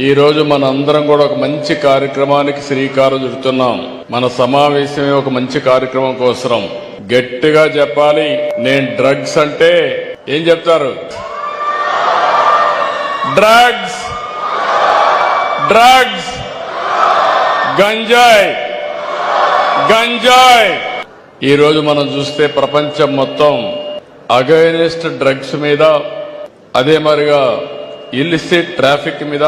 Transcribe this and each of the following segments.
ఈరోజు మన అందరం కూడా ఒక మంచి కార్యక్రమానికి శ్రీకారం చుడుతున్నాం. మన సమావేశమే ఒక మంచి కార్యక్రమం కోసం గట్టిగా చెప్పాలి నేను డ్రగ్స్ అంటే ఏం చెప్తారు? డ్రగ్స్. డ్రగ్స్. గంజాయ్. గంజాయ్. ఈరోజు మనం చూస్తే ప్రపంచం మొత్తం అగైనెస్ట్ డ్రగ్స్ మీద అదే మరిగా ఇల్లిసిట్ ట్రాఫిక్ మీద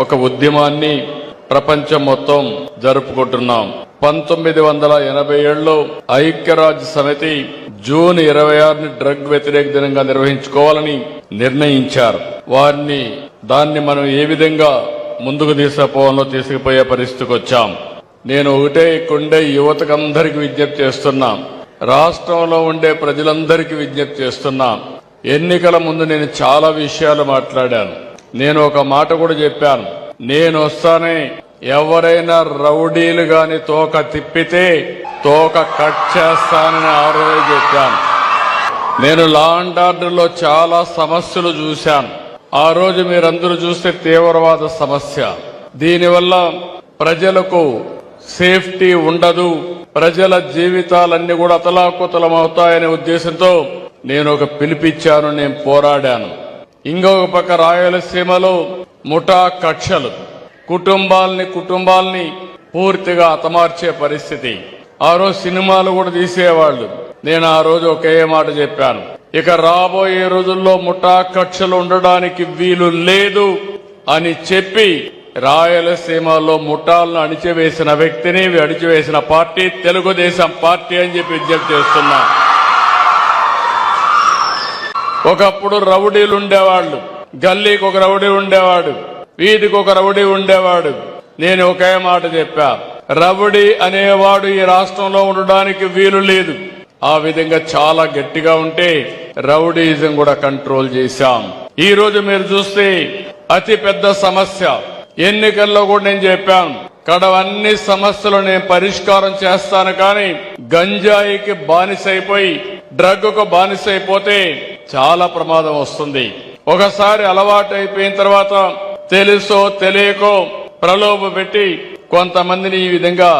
ఒక ఉద్యమాన్ని ప్రపంచం మొత్తం జరుపుకుంటున్నాం. పంతొమ్మిది వందల ఎనభై ఏడులో ఐక్యరాజ్య సమితి జూన్ ఇరవై ఆరుని డ్రగ్ వ్యతిరేక దినంగా నిర్వహించుకోవాలని నిర్ణయించారు. వారిని దాన్ని మనం ఏ విధంగా ముందుకు తీసుకుపోవాలో తీసుకుపోయే పరిస్థితికి వచ్చాం. నేను ఒకటే ఇక్కడుండే యువతకందరికి విజ్ఞప్తి చేస్తున్నా. రాష్ట్రంలో ఉండే ప్రజలందరికీ విజ్ఞప్తి చేస్తున్నా. ఎన్నికల ముందు నేను చాలా విషయాలు మాట్లాడాను. నేను ఒక మాట కూడా చెప్పాను. నేను వస్తానే ఎవరైనా రౌడీలు గాని తోక తిప్పితే తోక కట్ చేస్తానని ఆ రోజే చెప్పాను. నేను లా అండ్ ఆర్డర్లో చాలా సమస్యలు చూశాను. ఆ రోజు మీరందరూ చూస్తే తీవ్రవాద సమస్య. దీనివల్ల ప్రజలకు సేఫ్టీ ఉండదు. ప్రజల జీవితాలన్నీ కూడా అతలాకుతలం అవుతాయనే ఉద్దేశంతో నేను ఒక పిలిపిచ్చాను నేను పోరాడాను. ఇంకొక పక్క రాయలసీమలో ముఠా కక్షలు. కుటుంబాల్ని కుటుంబాల్ని పూర్తిగా హతమార్చే పరిస్థితి. ఆ రోజు సినిమాలు కూడా తీసేవాళ్ళు. నేను ఆ రోజు ఒకే మాట చెప్పాను. ఇక రాబోయే రోజుల్లో ముఠా కక్షలు ఉండడానికి వీలు లేదు అని చెప్పి రాయలసీమలో ముఠాలను అణిచివేసిన వ్యక్తిని అణిచివేసిన పార్టీ తెలుగుదేశం పార్టీ అని చెప్పి విజ్ఞప్తి చేస్తున్నా. ఒకప్పుడు రౌడీలు ఉండేవాళ్ళు. గల్లీకి ఒక రౌడీ ఉండేవాడు. వీధికి ఒక రౌడీ ఉండేవాడు. నేను ఒకే మాట చెప్పా. రౌడీ అనేవాడు ఈ రాష్ట్రంలో ఉండడానికి వీలు లేదు. ఆ విధంగా చాలా గట్టిగా ఉంటే రౌడీజం కూడా కంట్రోల్ చేశాం. ఈ రోజు మీరు చూస్తే అతి పెద్ద సమస్య. ఎన్నికల్లో కూడా నేను చెప్పాను కడవన్ని సమస్యలు నేను పరిష్కారం చేస్తాను కానీ గంజాయికి బానిసైపోయి డ్రగ్కు బానిసైపోతే చాలా ప్రమాదం వస్తుంది. ఒకసారి అలవాటు అయిపోయిన తర్వాత తెలుసో తెలియకో ప్రలోభ పెట్టి కొంతమందిని ఈ విధంగా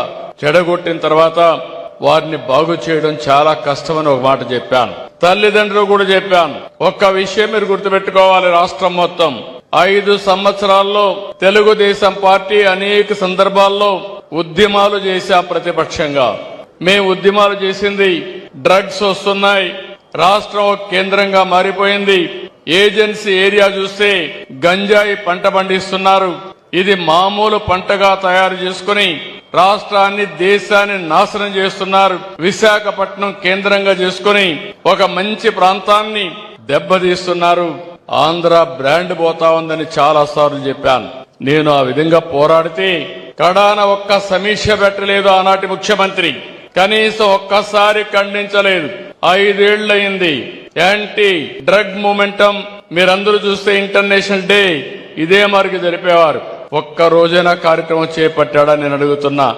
చెడగొట్టిన తర్వాత వారిని బాగు చేయడం చాలా కష్టమని ఒక మాట చెప్పాను. తల్లిదండ్రులు కూడా చెప్పాను. ఒక్క విషయం మీరు గుర్తుపెట్టుకోవాలి రాష్ట్రం మొత్తం. ఐదు సంవత్సరాల్లో తెలుగుదేశం పార్టీ అనేక సందర్భాల్లో ఉద్యమాలు చేశాం ప్రతిపక్షంగా. మేము ఉద్యమాలు చేసింది డ్రగ్స్ వస్తున్నాయి రాష్ట్రం కేంద్రంగా మారిపోయింది. ఏజెన్సీ ఏరియా చూస్తే గంజాయి పంట పండిస్తున్నారు. ఇది మామూలు పంటగా తయారు చేసుకుని రాష్ట్రాన్ని దేశాన్ని నాశనం చేస్తున్నారు. విశాఖపట్నం కేంద్రంగా చేసుకుని ఒక మంచి ప్రాంతాన్ని దెబ్బతీస్తున్నారు. ఆంధ్ర బ్రాండ్ పోతా ఉందని చాలా సార్లు చెప్పాను. నేను ఆ విధంగా పోరాడితే కడాన ఒక్క సమీక్ష పెట్టలేదు ఆనాటి ముఖ్యమంత్రి. కనీసం ఒక్కసారి ఖండించలేదు. ఐదేళ్ళయింది యాంటీ డ్రగ్ మూమెంటం మీరందరూ చూస్తే ఇంటర్నేషనల్ డే. ఇదే మరికి జరిపేవారు. ఒక్క రోజైనా కార్యక్రమం చేపట్టాడని నేను అడుగుతున్నా.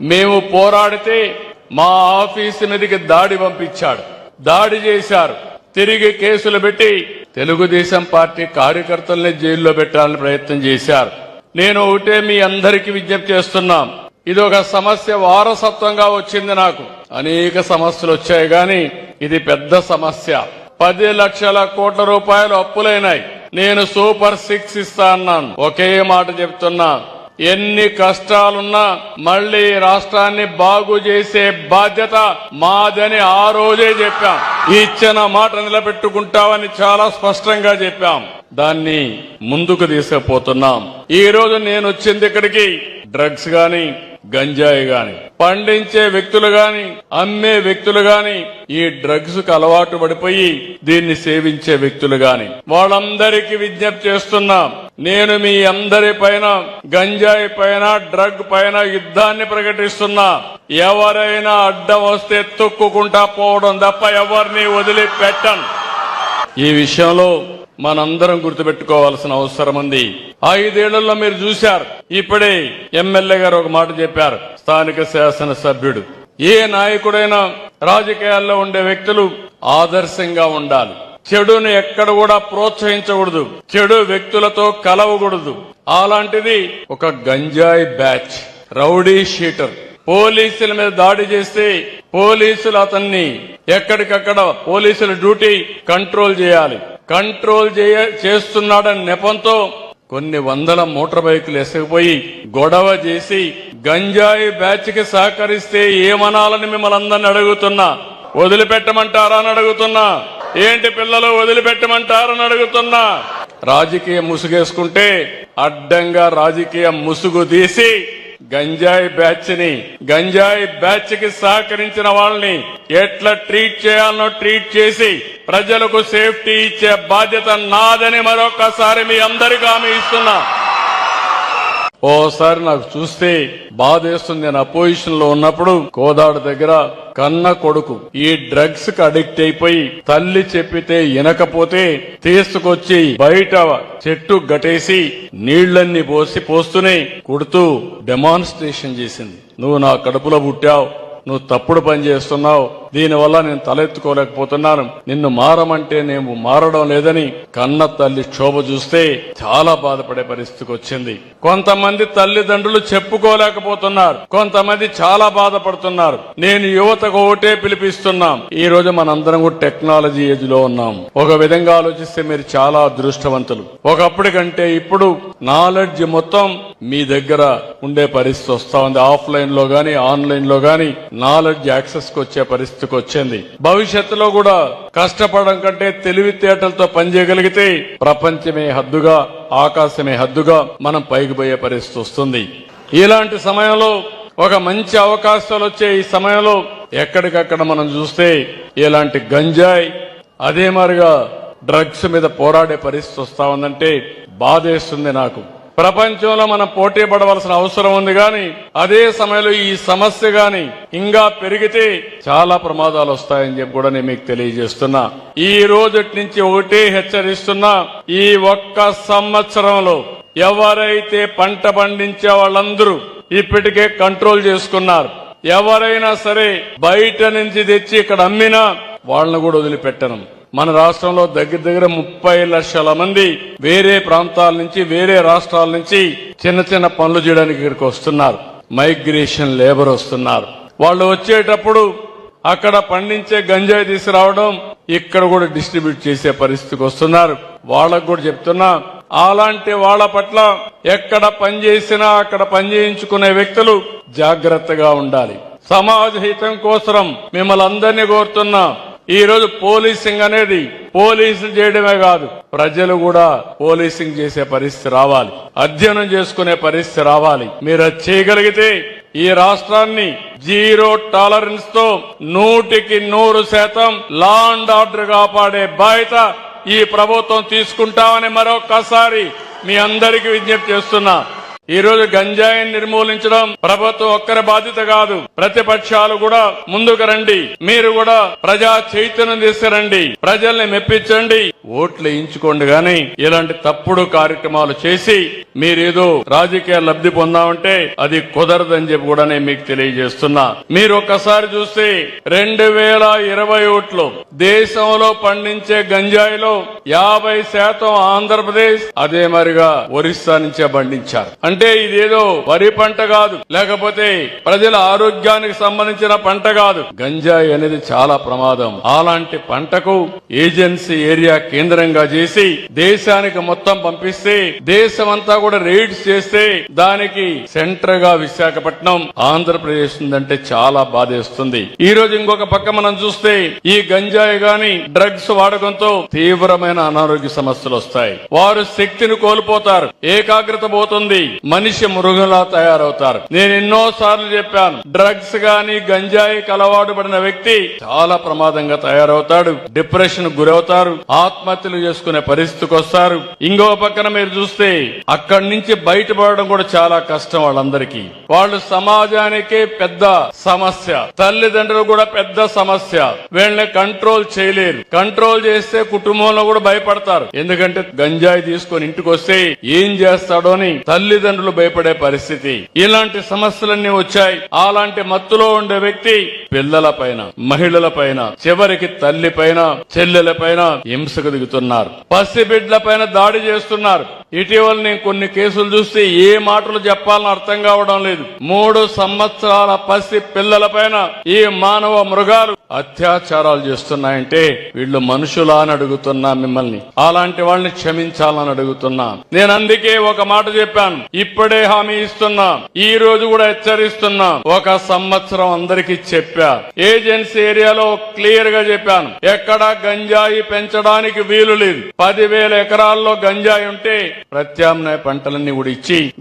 మేము పోరాడితే మా ఆఫీసు మీదకి దాడి పంపించాడు. దాడి చేశారు. తిరిగి కేసులు పెట్టి తెలుగుదేశం పార్టీ కార్యకర్తల్ని జైల్లో పెట్టాలని ప్రయత్నం చేశారు. నేను ఒకటే మీ అందరికీ విజ్ఞప్తి చేస్తున్నాం. ఇది ఒక సమస్య వారసత్వంగా వచ్చింది నాకు. అనేక సమస్యలు వచ్చాయి గాని ఇది పెద్ద సమస్య. పది లక్షల కోట్ల రూపాయలు అప్పులైనాయి. నేను సూపర్ సిక్స్ ఇస్తా అన్నాను. ఒకే మాట చెప్తున్నా. ఎన్ని కష్టాలున్నా మళ్ళీ రాష్ట్రాన్ని బాగు చేసే బాధ్యత మాదని ఆ రోజే చెప్పాం. ఇచ్చిన మాట నిలబెట్టుకుంటామని చాలా స్పష్టంగా చెప్పాం. దాన్ని ముందుకు తీసుకుపోతున్నాం. ఈ రోజు నేను వచ్చింది ఇక్కడికి. డ్రగ్స్ గాని గంజాయి గాని పండించే వ్యక్తులు గాని అమ్మే వ్యక్తులు గాని ఈ డ్రగ్స్కు అలవాటు పడిపోయి దీన్ని సేవించే వ్యక్తులు గాని. వాళ్ళందరికీ విజ్ఞప్తి చేస్తున్నాం నేను మీ అందరి పైన గంజాయి పైన డ్రగ్ పైన యుద్ధాన్ని ప్రకటిస్తున్నా. ఎవరైనా అడ్డం వస్తే తొక్కుకుంటా పోవడం తప్ప ఎవరిని వదిలిపెట్టను. ఈ విషయంలో మనందరం గుర్తుపెట్టుకోవాల్సిన అవసరం ఉంది. ఐదేళ్ళలో మీరు చూశారు. ఇప్పుడే ఎమ్మెల్యే గారు ఒక మాట చెప్పారు. స్థానిక శాసనసభ్యుడు. ఏ నాయకుడైనా రాజకీయాల్లో ఉండే వ్యక్తులు ఆదర్శంగా ఉండాలి. చెడును ఎక్కడ కూడా ప్రోత్సహించకూడదు. చెడు వ్యక్తులతో కలవకూడదు. అలాంటిది ఒక గంజాయి బ్యాచ్ రౌడీ షీటర్. పోలీసుల మీద దాడి చేస్తే పోలీసులు అతన్ని ఎక్కడికక్కడ పోలీసుల డ్యూటీ కంట్రోల్ చేయాలి. కంట్రోల్ చేయ చేస్తున్నాడని నెపంతో కొన్ని వందల మోటార్ బైకులు ఎసగిపోయి గొడవ చేసి గంజాయి బ్యాచ్కి సహకరిస్తే ఏమనాలని మిమ్మల్ని అందరిని అడుగుతున్నా. వదిలిపెట్టమంటారా అని అడుగుతున్నా. ఏంటి పిల్లలు వదిలిపెట్టమంటారని అడుగుతున్నా. రాజకీయ ముసుగేసుకుంటే అడ్డంగా రాజకీయ ముసుగు తీసి గంజాయి బ్యాచ్ని గంజాయి బ్యాచ్కి సహకరించిన వాళ్ళని ఎట్లా ట్రీట్ చేయాలనో ట్రీట్ చేసి ప్రజలకు సేఫ్టీ ఇచ్చే బాధ్యత నాదని మరొకసారి మీ అందరికీ హామీ ఇస్తున్నా. ఓసారి నాకు చూస్తే బాధేస్తుంది. నేను అపోజిషన్లో ఉన్నప్పుడు కోదాడు దగ్గర కన్న కొడుకు ఈ డ్రగ్స్కు అడిక్ట్ అయిపోయి తల్లి చెప్పితే వినకపోతే తీసుకొచ్చి బయట చెట్టు గటేసి నీళ్ళన్నీ పోసి పోస్తూనే కుడుతూ డెమాన్స్ట్రేషన్ చేసింది. నువ్వు నా కడుపులో పుట్టావు. నువ్వు తప్పుడు పని చేస్తున్నావు. దీనివల్ల నేను తలెత్తుకోలేకపోతున్నాను. నిన్ను మారమంటే నేను మారడం లేదని కన్న తల్లి క్షోభ చూస్తే చాలా బాధపడే పరిస్థితికి వచ్చింది. కొంతమంది తల్లిదండ్రులు చెప్పుకోలేకపోతున్నారు. కొంతమంది చాలా బాధపడుతున్నారు. నేను యువతకు ఒకటే పిలిపిస్తున్నాం. ఈ రోజు మనందరం కూడా టెక్నాలజీ ఏజ్లో ఉన్నాం. ఒక విధంగా ఆలోచిస్తే మీరు చాలా అదృష్టవంతులు. ఒకప్పటి కంటే ఇప్పుడు నాలెడ్జ్ మొత్తం మీ దగ్గర ఉండే పరిస్థితి వస్తా ఉంది. ఆఫ్లైన్లో గాని ఆన్లైన్లో గాని నాలెడ్జ్ యాక్సెస్కు వచ్చే పరిస్థితికి వచ్చింది. భవిష్యత్తులో కూడా కష్టపడడం కంటే తెలివితేటలతో పనిచేయగలిగితే ప్రపంచమే హద్దుగా ఆకాశమే హద్దుగా మనం పైకి పోయే పరిస్థితి వస్తుంది. ఇలాంటి సమయంలో ఒక మంచి అవకాశాలు వచ్చే ఈ సమయంలో ఎక్కడికక్కడ మనం చూస్తే ఇలాంటి గంజాయి అదే మారిగా డ్రగ్స్ మీద పోరాడే పరిస్థితి వస్తా ఉందంటే బాధేస్తుంది నాకు. ప్రపంచంలో మనం పోటీ పడవలసిన అవసరం ఉంది గాని అదే సమయంలో ఈ సమస్య గాని ఇంకా పెరిగితే చాలా ప్రమాదాలు వస్తాయని చెప్పి కూడా నేను మీకు తెలియజేస్తున్నా. ఈ రోజు నుంచి ఒకటే హెచ్చరిస్తున్నా ఈ ఒక్క సంవత్సరంలో ఎవరైతే పంట పండించే వాళ్ళందరూ ఇప్పటికే కంట్రోల్ చేసుకున్నారు ఎవరైనా సరే బయట నుంచి తెచ్చి ఇక్కడ అమ్మినా వాళ్ళని కూడా వదిలిపెట్టను. మన రాష్ట్రంలో దగ్గర దగ్గర ముప్పై లక్షల మంది వేరే ప్రాంతాల నుంచి వేరే రాష్ట్రాల నుంచి చిన్న చిన్న పనులు చేయడానికి ఇక్కడికి వస్తున్నారు. మైగ్రేషన్ లేబర్ వస్తున్నారు. వాళ్ళు వచ్చేటప్పుడు అక్కడ పండించే గంజాయి తీసుకురావడం ఇక్కడ కూడా డిస్ట్రిబ్యూట్ చేసే పరిస్థితికి వస్తున్నారు. వాళ్ళకు కూడా చెప్తున్నా అలాంటి వాళ్ళ పట్ల ఎక్కడ పని చేసినా అక్కడ పని చేయించుకునే వ్యక్తులు జాగ్రత్తగా ఉండాలి. సమాజ హితం కోసం మిమ్మల్ని అందరినీ కోరుతున్నా. ఈరోజు పోలీసింగ్ అనేది పోలీసులు చేయడమే కాదు ప్రజలు కూడా పోలీసింగ్ చేసే పరిస్థితి రావాలి. అధ్యయనం చేసుకునే పరిస్థితి రావాలి. మీరు అది చేయగలిగితే ఈ రాష్ట్రాన్ని జీరో టాలరెన్స్తో నూటికి నూరు శాతం లా అండ్ ఆర్డర్ కాపాడే బాధ్యత ఈ ప్రభుత్వం తీసుకుంటామని మరొకసారి మీ అందరికీ విజ్ఞప్తి చేస్తున్నా. ఈ రోజు గంజాయిని నిర్మూలించడం ప్రభుత్వం ఒక్కరి బాధ్యత కాదు. ప్రతిపక్షాలు కూడా ముందుకు రండి. మీరు కూడా ప్రజా చైతన్యం తీసుకురండి. ప్రజల్ని మెప్పించండి. ఓట్లు వేయించుకోండి గాని ఇలాంటి తప్పుడు కార్యక్రమాలు చేసి మీరేదో రాజకీయ లబ్ధి పొందామంటే అది కుదరదని చెప్పి కూడా నేను మీకు తెలియజేస్తున్నా. మీరు ఒక్కసారి చూస్తే రెండు వేల ఇరవై ఓట్లు దేశంలో పండించే గంజాయిలో యాభై శాతం ఆంధ్రప్రదేశ్ అదే మరిగా ఒరిస్సా నుంచే పండించారు. అంటే ఇదేదో వరి పంట కాదు. లేకపోతే ప్రజల ఆరోగ్యానికి సంబంధించిన పంట కాదు. గంజాయి అనేది చాలా ప్రమాదం. అలాంటి పంటకు ఏజెన్సీ ఏరియా కేంద్రంగా చేసి దేశానికి మొత్తం పంపిస్తే దేశమంతా కూడా రేడ్స్ చేస్తే దానికి సెంటర్గా విశాఖపట్నం ఆంధ్రప్రదేశ్ ఉందంటే చాలా బాధేస్తుంది. ఈ రోజు ఇంకొక పక్క మనం చూస్తే ఈ గంజాయి గాని డ్రగ్స్ వాడకంతో తీవ్రమైన అనారోగ్య సమస్యలు వస్తాయి. వారు శక్తిని కోల్పోతారు. ఏకాగ్రత పోతుంది. మనిషి మృగంలా తయారవుతారు. నేను ఎన్నో సార్లు చెప్పాను డ్రగ్స్ గాని గంజాయికి అలవాటు పడిన వ్యక్తి చాలా ప్రమాదంగా తయారవుతాడు డిప్రెషన్ గురవుతారు ఆత్మహత్యలు చేసుకునే పరిస్థితికి వస్తారు. ఇంకో పక్కన మీరు చూస్తే అక్కడి నుంచి బయటపడడం కూడా చాలా కష్టం వాళ్ళందరికీ. వాళ్ళు సమాజానికే పెద్ద సమస్య తల్లిదండ్రులు కూడా పెద్ద సమస్య. వీళ్ళని కంట్రోల్ చేయలేరు. కంట్రోల్ చేస్తే కుటుంబంలో కూడా భయపడతారు. ఎందుకంటే గంజాయి తీసుకొని ఇంటికి వస్తే ఏం చేస్తాడో అని తల్లిదండ్రులు భయపడే పరిస్థితి. ఇలాంటి సమస్యలన్నీ వచ్చాయి. అలాంటి మత్తులో ఉండే వ్యక్తి పిల్లల పైన మహిళల పైన చివరికి తల్లి పైన చెల్లెల పైన హింసకు దిగుతున్నారు. పసిబిడ్ల పైన దాడి చేస్తున్నారు. ఇటీవల నేను కొన్ని కేసులు చూస్తే ఏ మాటలు చెప్పాలని అర్థం కావడం లేదు. మూడు సంవత్సరాల పసి పిల్లల పైన ఈ మానవ మృగాలు అత్యాచారాలు చేస్తున్నాయంటే వీళ్ళు మనుషులా అని అడుగుతున్నా మిమ్మల్ని. అలాంటి వాళ్ళని క్షమించాలని అడుగుతున్నా. నేను అందుకే ఒక మాట చెప్పాను. ఇప్పుడే హామీ ఇస్తున్నా. ఈ రోజు కూడా హెచ్చరిస్తున్నా. ఒక సంవత్సరం అందరికీ చెప్పా. ఏజెన్సీ ఏరియాలో క్లియర్గా చెప్పాను. ఎక్కడ గంజాయి పెంచడానికి వీలు లేదు. పదివేల ఎకరాల్లో గంజాయి ఉంటే ప్రత్యామ్నాయ పంటలన్నీ కూడా ఇచ్చి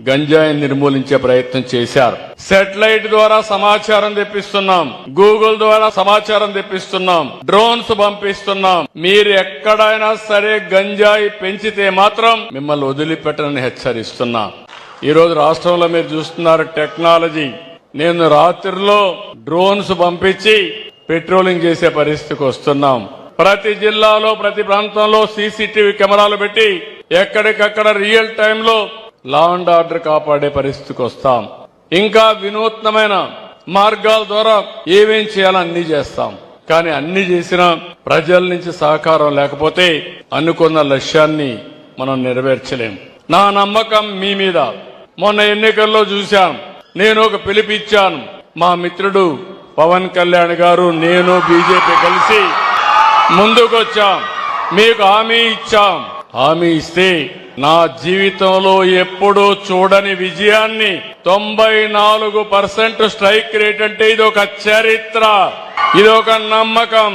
నిర్మూలించే ప్రయత్నం చేశారు. సెటిలైట్ ద్వారా సమాచారం తెప్పిస్తున్నాం. గూగుల్ ద్వారా సమాచారం తెప్పిస్తున్నాం. డ్రోన్స్ పంపిస్తున్నాం. మీరు ఎక్కడైనా సరే గంజాయి పెంచితే మాత్రం మిమ్మల్ని వదిలిపెట్టనని హెచ్చరిస్తున్నా. ఈ రోజు రాష్ట్రంలో మీరు చూస్తున్నారు టెక్నాలజీ. నేను రాత్రిలో డ్రోన్స్ పంపించి పెట్రోలింగ్ చేసే పరిస్థితికి వస్తున్నాం. ప్రతి జిల్లాలో ప్రతి ప్రాంతంలో సీసీటీవీ కెమెరాలు పెట్టి ఎక్కడికక్కడ రియల్ టైంలో లా అండ్ ఆర్డర్ కాపాడే పరిస్థితికి వస్తాం. ఇంకా వినూత్నమైన మార్గాల ద్వారా ఏమేం చేయాలో అన్ని చేస్తాం. కానీ అన్ని చేసినా ప్రజల నుంచి సహకారం లేకపోతే అనుకున్న లక్ష్యాన్ని మనం నెరవేర్చలేం. నా నమ్మకం మీ మీద. మొన్న ఎన్నికల్లో చూశాం. నేను ఒక పిలిపిచ్చాను మా మిత్రుడు పవన్ కళ్యాణ్ గారు నేను బీజేపీ కలిసి ముందుకొచ్చాం. మీకు హామీ ఇచ్చాం. హామీ ఇస్తే నా జీవితంలో ఎప్పుడూ చూడని విజయాన్ని తొంభై నాలుగు పర్సెంట్ స్ట్రైక్ రేట్ అంటే ఇది ఒక చరిత్ర. ఇది ఒక నమ్మకం.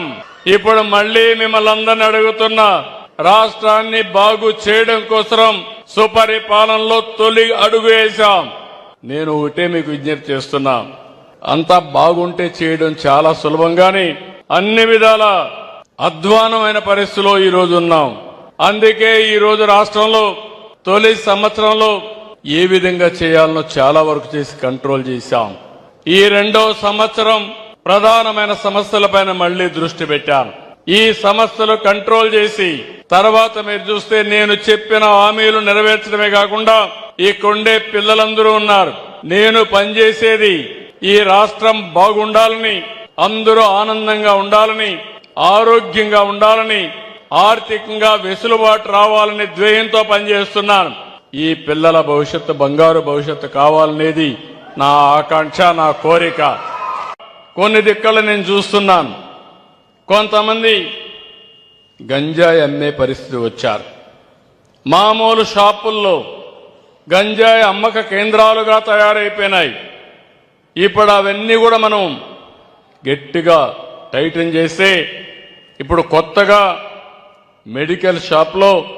ఇప్పుడు మళ్ళీ మిమ్మల్ని అందరిని అడుగుతున్నా రాష్ట్రాన్ని బాగు చేయడం కోసం సుపరిపాలనలో తొలి అడుగు వేశాం. నేను ఒకటే మీకు విజ్ఞప్తి చేస్తున్నా అంతా బాగుంటే చేయడం చాలా సులభంగాని అన్ని విధాల అధ్వానమైన పరిస్థితిలో ఈ రోజు ఉన్నాం. అందుకే ఈరోజు రాష్ట్రంలో తొలి సంవత్సరంలో ఏ విధంగా చేయాలనో చాలా వరకు చేసి కంట్రోల్ చేశాం. ఈ రెండో సంవత్సరం ప్రధానమైన సమస్యలపైన మళ్ళీ దృష్టి పెట్టాను. ఈ సమస్యలు కంట్రోల్ చేసి తర్వాత మీరు చూస్తే నేను చెప్పిన హామీలు నెరవేర్చడమే కాకుండా ఈ కొండే పిల్లలందరూ ఉన్నారు. నేను పనిచేసేది ఈ రాష్ట్రం బాగుండాలని అందరూ ఆనందంగా ఉండాలని ఆరోగ్యంగా ఉండాలని ఆర్థికంగా వెసులుబాటు రావాలని ధ్యేయంతో పనిచేస్తున్నాను. ఈ పిల్లల భవిష్యత్తు బంగారు భవిష్యత్తు కావాలనేది నా ఆకాంక్ష నా కోరిక. కొన్ని దిక్కలు నేను చూస్తున్నాను. కొంతమంది గంజాయి అమ్మే పరిస్థితి వచ్చారు. మామూలు షాపుల్లో గంజాయి అమ్మక కేంద్రాలుగా తయారైపోయినాయి. ఇప్పుడు అవన్నీ కూడా మనం గట్టిగా టైటన్ చేస్తే ఇప్పుడు కొత్తగా మెడికల్ షాప్లో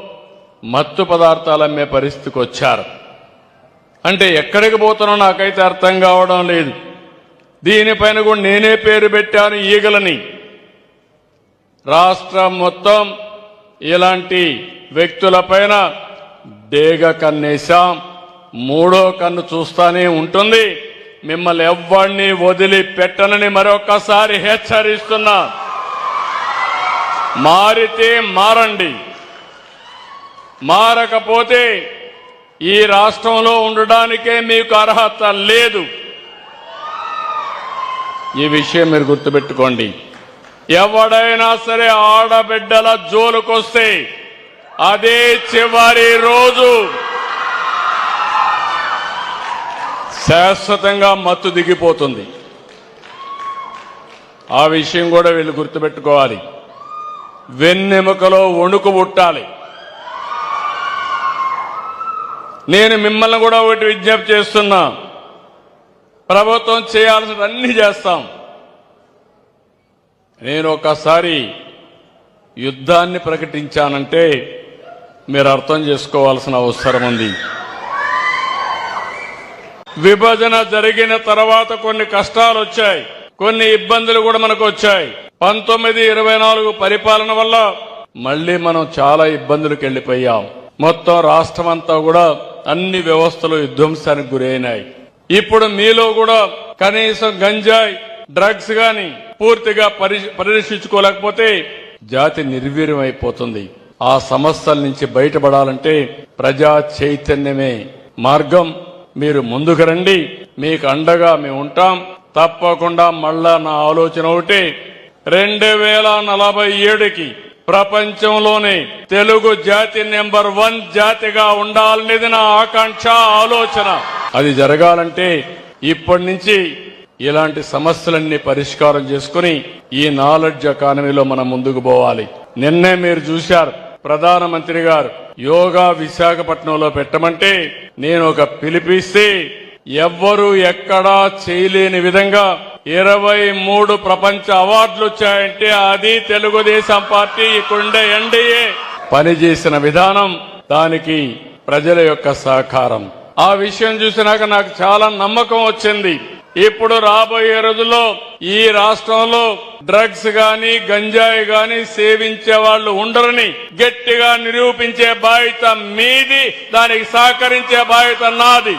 మత్తు పదార్థాలు అమ్మే పరిస్థితికి వచ్చారు. అంటే ఎక్కడికి పోతున్నా నాకైతే అర్థం కావడం లేదు. దీనిపైన కూడా నేనే పేరు పెట్టాను ఈగలని. రాష్ట్రం మొత్తం ఇలాంటి వ్యక్తులపైన డేగ కన్నేశాం. మూడో కన్ను చూస్తానే ఉంటుంది. మిమ్మల్ని ఎవ్వడిని వదిలి పెట్టనని మరొకసారి హెచ్చరిస్తున్నా. మారితే మారండి. మారకపోతే ఈ రాష్ట్రంలో ఉండడానికే మీకు అర్హత లేదు. ఈ విషయం మీరు గుర్తుపెట్టుకోండి. ఎవడైనా సరే ఆడబిడ్డల జోలుకొస్తే అదే చివరి రోజు. శాశ్వతంగా మత్తు దిగిపోతుంది. ఆ విషయం కూడా వీళ్ళు గుర్తుపెట్టుకోవాలి. వెన్నెముకలో వణుకు పుట్టాలి. నేను మిమ్మల్ని కూడా ఒకటి విజ్ఞప్తి చేస్తున్నా. ప్రభుత్వం చేయాల్సిన అన్ని చేస్తాం. నేను ఒకసారి యుద్ధాన్ని ప్రకటించానంటే మీరు అర్థం చేసుకోవాల్సిన అవసరం ఉంది. విభజన జరిగిన తర్వాత కొన్ని కష్టాలు వచ్చాయి. కొన్ని ఇబ్బందులు కూడా మనకు వచ్చాయి. పంతొమ్మిది ఇరవై నాలుగు పరిపాలన వల్ల మళ్ళీ మనం చాలా ఇబ్బందులకు వెళ్ళిపోయాం. మొత్తం రాష్ట్రం అంతా కూడా అన్ని వ్యవస్థలు విధ్వంసానికి గురైనాయి. ఇప్పుడు మీలో కూడా కనీసం గంజాయి డ్రగ్స్ గాని పూర్తిగా పరిరక్షించుకోలేకపోతే జాతి నిర్వీర్యం అయిపోతుంది ఆ సమస్యల నుంచి బయటపడాలంటే ప్రజా చైతన్యమే మార్గం. మీరు ముందుకు రండి మీకు అండగా మేము ఉంటాం. తప్పకుండా మళ్ళా నా ఆలోచన ఒకటి రెండు వేల నలభై ఏడుకి ప్రపంచంలోనే తెలుగు జాతి నెంబర్ వన్ జాతిగా ఉండాలనేది నా ఆకాంక్ష ఆలోచన. అది జరగాలంటే ఇప్పటి నుంచి ఇలాంటి సమస్యలన్నీ పరిష్కారం చేసుకుని ఈ నాలెడ్జ్ ఎకానమీలో మనం ముందుకు పోవాలి. నిన్నే మీరు చూశారు ప్రధానమంత్రి గారు యోగా విశాఖపట్నంలో పెట్టమంటే నేను ఒక పిలిపిస్తే ఎవ్వరూ ఎక్కడా చేయలేని విధంగా ఇరవై మూడు ప్రపంచ అవార్డులు వచ్చాయంటే అది తెలుగుదేశం పార్టీ ఇక్కడుండే ఎన్డీఏ పనిచేసిన విధానం దానికి ప్రజల యొక్క సహకారం. ఆ విషయం చూసినాక నాకు చాలా నమ్మకం వచ్చింది. ఇప్పుడు రాబోయే రోజుల్లో ఈ రాష్ట్రంలో డ్రగ్స్ గాని గంజాయి గాని సేవించే వాళ్ళు ఉండరని గట్టిగా నిరూపించే బాధ్యత మీది దానికి సహకరించే బాధ్యత నాది.